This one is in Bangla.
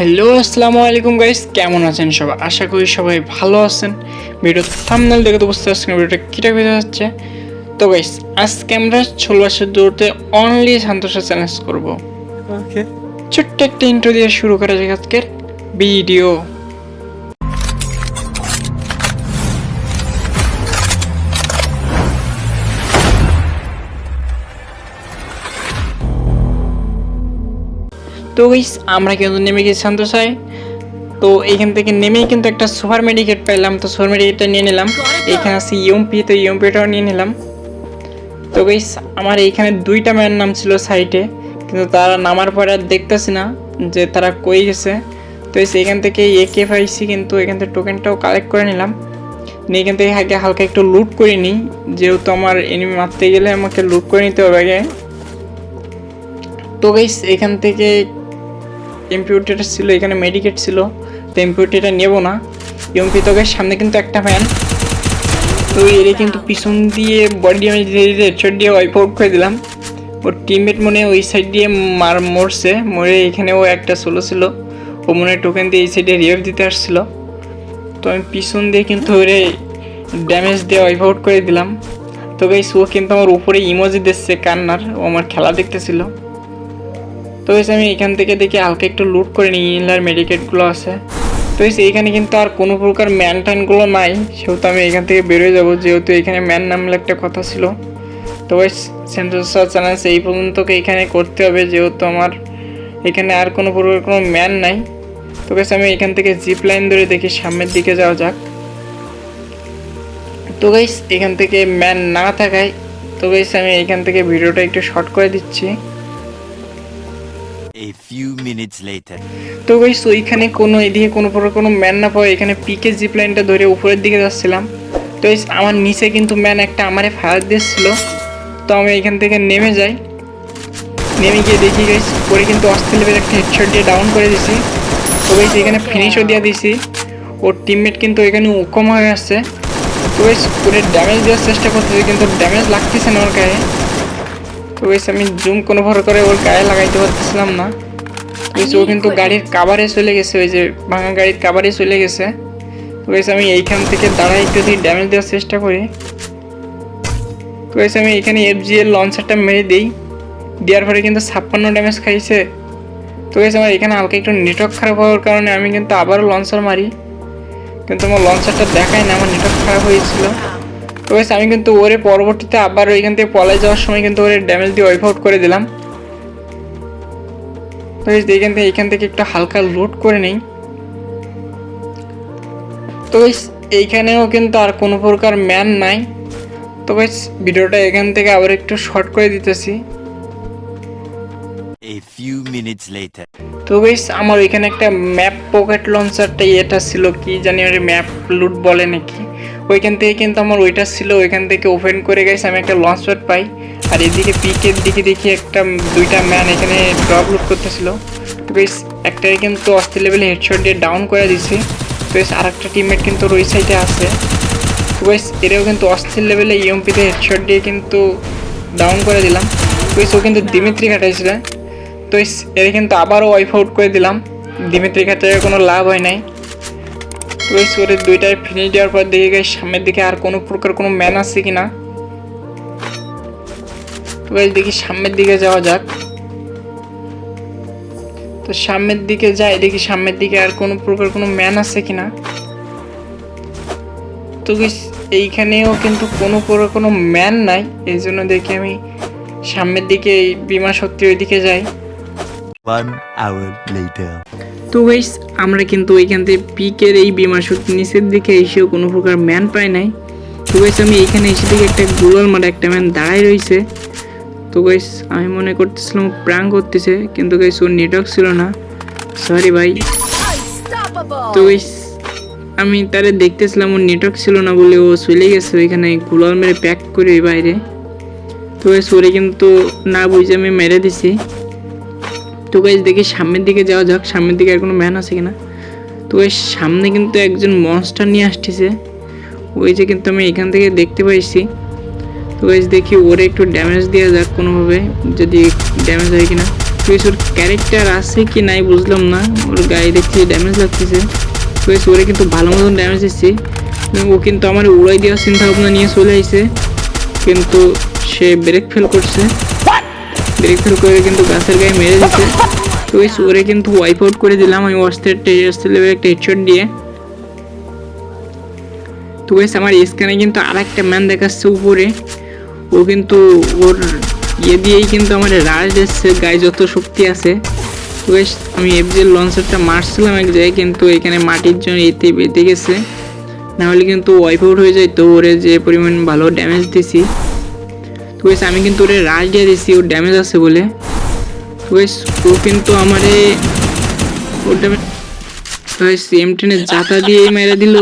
হ্যালো আসসালামু আলাইকুম গাইস কেমন আছেন সবাই আশা করি সবাই ভালো আছেন। ভিডিও থামনাল দেখে তো বুঝতে পারছেন ভিডিওটা কীটা হয়ে যাচ্ছে তো গাইস আজকে আমরা ষোলো বছর দৌড়তে অনলি সান্তোষা চ্যালেঞ্জ করব। ওকে ছোট্ট একটা ইন্ট্রো দিয়ে শুরু করা যাক আজকের ভিডিও তো আমরা কিন্তু নেমে গেছি সন্তোষায় তো এইখান থেকে নেমেই কিন্তু একটা সুপার মেডিকেট পেলাম তো সুপার মেডিকেটটা নিয়ে নিলাম। এখানে আছে ইউমপি তো ইউমপিটাও নিয়ে নিলাম। তো গাইস আমার এইখানে দুইটা ম্যান নাম ছিল সাইটে কিন্তু তারা নামার পরে আর দেখতেছি না যে তারা কই গেছে। তো এখান থেকে একে পাইছি কিন্তু এখান থেকে টোকেনটাও কালেক্ট করে নিলাম। নিয়ে এখান থেকে আগে হালকা একটু লুট করে নিই। যেহেতু আমার এনিমি মারতে গেলে আমাকে লুট করে নিতে হবে আগে। তো গাইস এখান থেকে এমপিউটিটা ছিল, এখানে মেডিকেট ছিল, তো এমপিউটিটা নেব না। এমপি তোকে সামনে কিন্তু একটা ফ্যান তো এরে কিন্তু পিছন দিয়ে বডি ড্যামেজ দিয়ে দিয়ে হেডশট দিয়ে ওয়াইপ আউট করে দিলাম। ওর টিমমেট মনে ওই সাইড দিয়ে মার মরছে, মরে এখানে ও একটা সোলো ছিল। ও মনে টোকেন দিয়ে এই সাইডে রিয়ার দিতে আসছিল। তো আমি পিছন দিয়ে কিন্তু ওরে ড্যামেজ দিয়ে ওয়াইপ আউট করে দিলাম। তো গাইস ও কিন্তু আমার উপরে ইমোজি দিচ্ছে, কান্নার। ও আমার খেলা দেখতেছিল। তো guys, আমি এখান থেকে দেখি হালকা একটু লুট করে নিই ইনলার মেডিকেটগুলো আছে। তো guys, এইখানে কিন্তু আর কোনো প্রকার ম্যান ট্যানগুলো নাই সেহেতু আমি এখান থেকে বেরোয় যাব যেহেতু এখানে ম্যান নামলে একটা কথা ছিল। তো ওই সেন্টোসা চ্যালেঞ্জ এই পর্যন্তকে এখানে করতে হবে যেহেতু আমার এখানে আর কোনো প্রকার কোনো ম্যান নাই। তো গেছে আমি এখান থেকে জিপ লাইন ধরে দেখি সামনের দিকে যাওয়া যাক। তো গাইস এখান থেকে ম্যান না থাকায় তো গাইস আমি এখান থেকে ভিডিওটা একটু শর্ট করে দিচ্ছি। A few minutes later. তো গাইস ওইখানে কোনো এদিকে কোনো প্রকার কোনো ম্যান না পাওয়া এখানে পিকে জিপ লাইনটা ধরে উপরের দিকে যাচ্ছিলাম। তো guys, আমার নিচে কিন্তু ম্যান একটা আমারে ফায়ার দিচ্ছিল। তো আমি এখান থেকে নেমে যাই। নেমে গিয়ে দেখি গাইস পরে কিন্তু অস্থির লেভেল একটা হেডশট দিয়ে ডাউন করে দিছি। তো গাইস এখানে ফিনিশও দিয়ে দিছি। ওর টিমমেট কিন্তু এখানে উকম হয়ে আসছে তো গাইস পুরো ড্যামেজ দেওয়ার চেষ্টা করতেছি কিন্তু ড্যামেজ লাগতেছে না ওর গায়ে। তো গাইস আমি জুম কোনো ভর করে ওর গায়ে লাগাইতে পারতেছিলাম না। গাইস ও কিন্তু গাড়ির কাভারে চলে গেছে ওই যে ভাঙা গাড়ির কাভারে চলে গেছে। তো গাইস আমি এইখান থেকে দাঁড়াই একটু যদি ড্যামেজ দেওয়ার চেষ্টা করি। তো গাইস আমি এখানে এর লঞ্চারটা মেরে দিই। দেওয়ার পরে কিন্তু ছাপ্পান্ন ড্যামেজ খাইছে। তো গাইস আমার এখানে হালকা একটু নেটওয়ার্ক খারাপ হওয়ার কারণে আমি কিন্তু আবারও লঞ্চার মারি। কিন্তু আমার লঞ্চারটা দেখায় না আমার নেটওয়ার্ক খারাপ হয়েছিল। তো গাইস আমি কিন্তু ওরে পরবর্তীতে আবার ওইখান থেকে পলাই যাওয়ার সময় কিন্তু ওরে ড্যামেজ দিয়ে ওয়াইপ আউট করে দিলাম। তো এখান থেকে এখান থেকে একটু হালকা লুট করে নেই। তো এইখানেও কিন্তু আর কোনো প্রকার ম্যান নাই। তো গাইস ভিডিওটা এখান থেকে আবার একটু শর্ট করে দিতেছি। A few minutes later. তো গাইস আমার এখানে একটা ম্যাপ পকেট লঞ্চারটা এটা ছিল কি জানি ওর ম্যাপ লুট বলে নাকি। ওইখান থেকে কিন্তু আমার ওইটা ছিল, ওইখান থেকে ওপেন করে গেছে আমি একটা লঞ্চ প্যাড পাই। আর এদিকে পিকের দিকে দেখি একটা দুইটা ম্যান এখানে ড্রপ লুট করতেছিল। গাইস একটাই কিন্তু অস্থির লেভেলে হেডশট দিয়ে ডাউন করে দিছি। গাইস আর একটা টিমমেট কিন্তু ওই সাইডে আছে। গাইস এরাও কিন্তু অস্থির লেভেলে ইএমপিতে হেডশট দিয়ে কিন্তু ডাউন করে দিলাম। গাইস ও কিন্তু দিমিত্রি কাটাইছিল তো এর কিন্তু আবারও ওয়াইফ আউট করে দিলাম। দিমিত্রি কাছে কোনো লাভ হয় নাই। এই ওরে দুইটায় ফিনিশ দেওয়ার পর দেখে গেছে সামনের দিকে আর কোনো প্রকার কোনো ম্যান আছে কি না তো দেখি সামনের দিকে যাওয়া যাক। তো সামনের দিকে যাই, দেখি সামনের দিকে আর কোনো প্রকার কোনো ম্যান আছে কি না তো এইখানেও কিন্তু কোনো প্রকার কোনো ম্যান নাই এই জন্য দেখি আমি সামনের দিকে এই বিমা শক্তি ওইদিকে যাই। One hour later. তো গাইস আমরা কিন্তু ওইখান থেকে পিকের এই বিমা শক্তি নিচের দিকে এসেও কোনো প্রকার ম্যান পাই নাই। তো গাইস আমি এইখানে এসে দেখি একটা গুগল মারা একটা ম্যান দাঁড়াই রয়েছে। তো গাইস আমি মনে করতেছিলাম প্রাং করতেছে কিন্তু গাইস ওর নেটওয়ার্ক ছিল না। সরি ভাই। তো গাইস আমি তারে দেখতেছিলাম ওর নেটওয়ার্ক ছিল না বলে ও চলে গেছে ওইখানে গুলাল মেরে প্যাক করে বাইরে। তো গাইস ওরে কিন্তু না বুঝে আমি মেরে দিছি। তো গাইজ দেখি সামনের দিকে যাওয়া যাক, সামনের দিকে আর কোনো ম্যান আছে কিনা। তো গাইজ সামনে কিন্তু একজন মনস্টার নিয়ে আসতেছে। ওই যে কিন্তু আমি এখান থেকে দেখতে পাইছি। তো গাইজ দেখি ওরে একটু ড্যামেজ দেওয়া যাক কোনোভাবে, যদি ড্যামেজ হয় কিনা। বেশ ওর ক্যারেক্টার আছে কি নাই বুঝলাম না, ওর গায়ে দেখছি ড্যামেজ লাগতেছে। বেশ ওরে কিন্তু ভালো মতন ড্যামেজ দিচ্ছি। ও কিন্তু আমার উড়াই দেওয়ার চিন্তা ভাবনা নিয়ে চলে আইছে। কিন্তু সে ব্রেক ফেল করছে। ব্রেক করে কিন্তু গাছের গায়ে মেরে দিচ্ছে তো বেশ ওরে কিন্তু ওয়াইপ আউট করে দিলাম আমি অস্ত্রের অস্ত্রের লেভেল একটা হেডশট দিয়ে। তো বেশ আমার স্ক্যানে কিন্তু আর একটা ম্যান দেখাচ্ছে উপরে। ও কিন্তু ওর ইয়ে দিয়েই কিন্তু আমার রাজ দিচ্ছে। গায়ে যত শক্তি আছে। তো বেশ আমি এফজের লঞ্চারটা মারছিলাম এক জায়গায়, কিন্তু এখানে মাটির জন্য এতে বেঁধে গেছে। না হলে কিন্তু ওয়াইপ আউট হয়ে যায়। তো ওরে যে পরিমাণ ভালো ড্যামেজ দিছি। তো আমি কিন্তু ওরে রাজ দিয়ে দিছি ওর ড্যামেজ আছে বলে। তো ও কিন্তু আমারে ওর ড্যামেজ এম টেনে জাতা দিয়ে মেরে দিল।